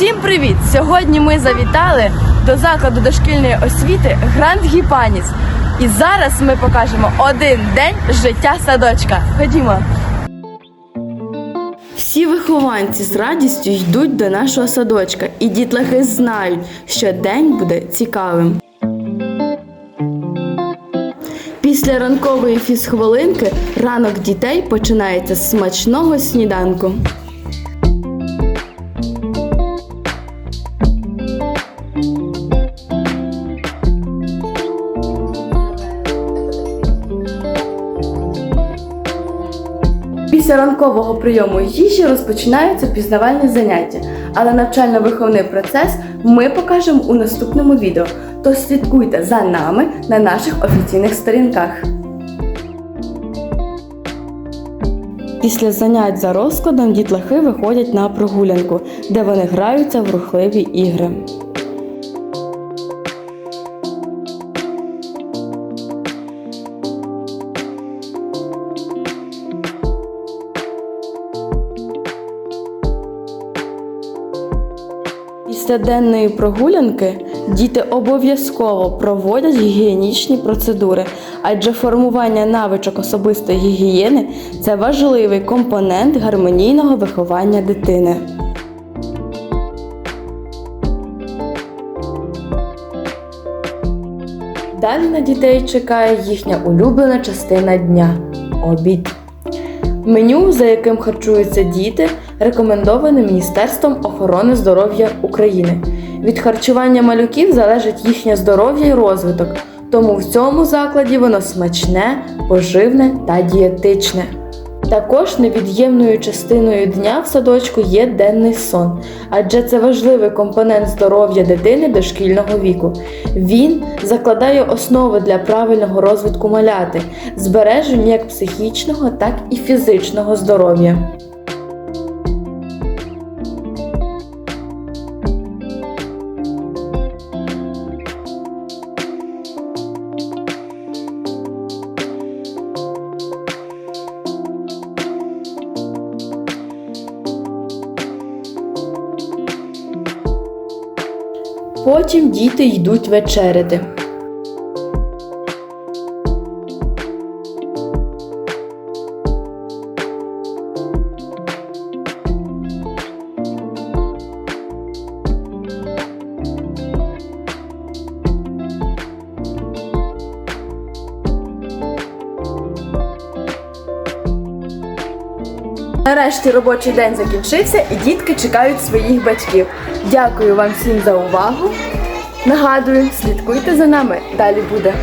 Всім привіт! Сьогодні ми завітали до закладу дошкільної освіти Гранд Гіпаніс. І зараз ми покажемо один день життя садочка. Ходімо. Всі вихованці з радістю йдуть до нашого садочка, і дітлахи знають, що день буде цікавим. Після ранкової фізхвилинки ранок дітей починається з смачного сніданку. Після ранкового прийому їжі розпочинаються пізнавальні заняття, але навчально-виховний процес ми покажемо у наступному відео. То слідкуйте за нами на наших офіційних сторінках. Після занять за розкладом дітлахи виходять на прогулянку, де вони граються в рухливі ігри. Після денної прогулянки діти обов'язково проводять гігієнічні процедури, адже формування навичок особистої гігієни це важливий компонент гармонійного виховання дитини. Далі на дітей чекає їхня улюблена частина дня обід. Меню, за яким харчуються діти, рекомендоване Міністерством охорони здоров'я України. Від харчування малюків залежить їхнє здоров'я і розвиток, тому в цьому закладі воно смачне, поживне та дієтичне. Також невід'ємною частиною дня в садочку є денний сон, адже це важливий компонент здоров'я дитини дошкільного віку. Він закладає основи для правильного розвитку маляти, збереження як психічного, так і фізичного здоров'я. Потім діти йдуть вечеряти. Нарешті робочий день закінчився і дітки чекають своїх батьків. Дякую вам всім за увагу. Нагадую, слідкуйте за нами, далі буде.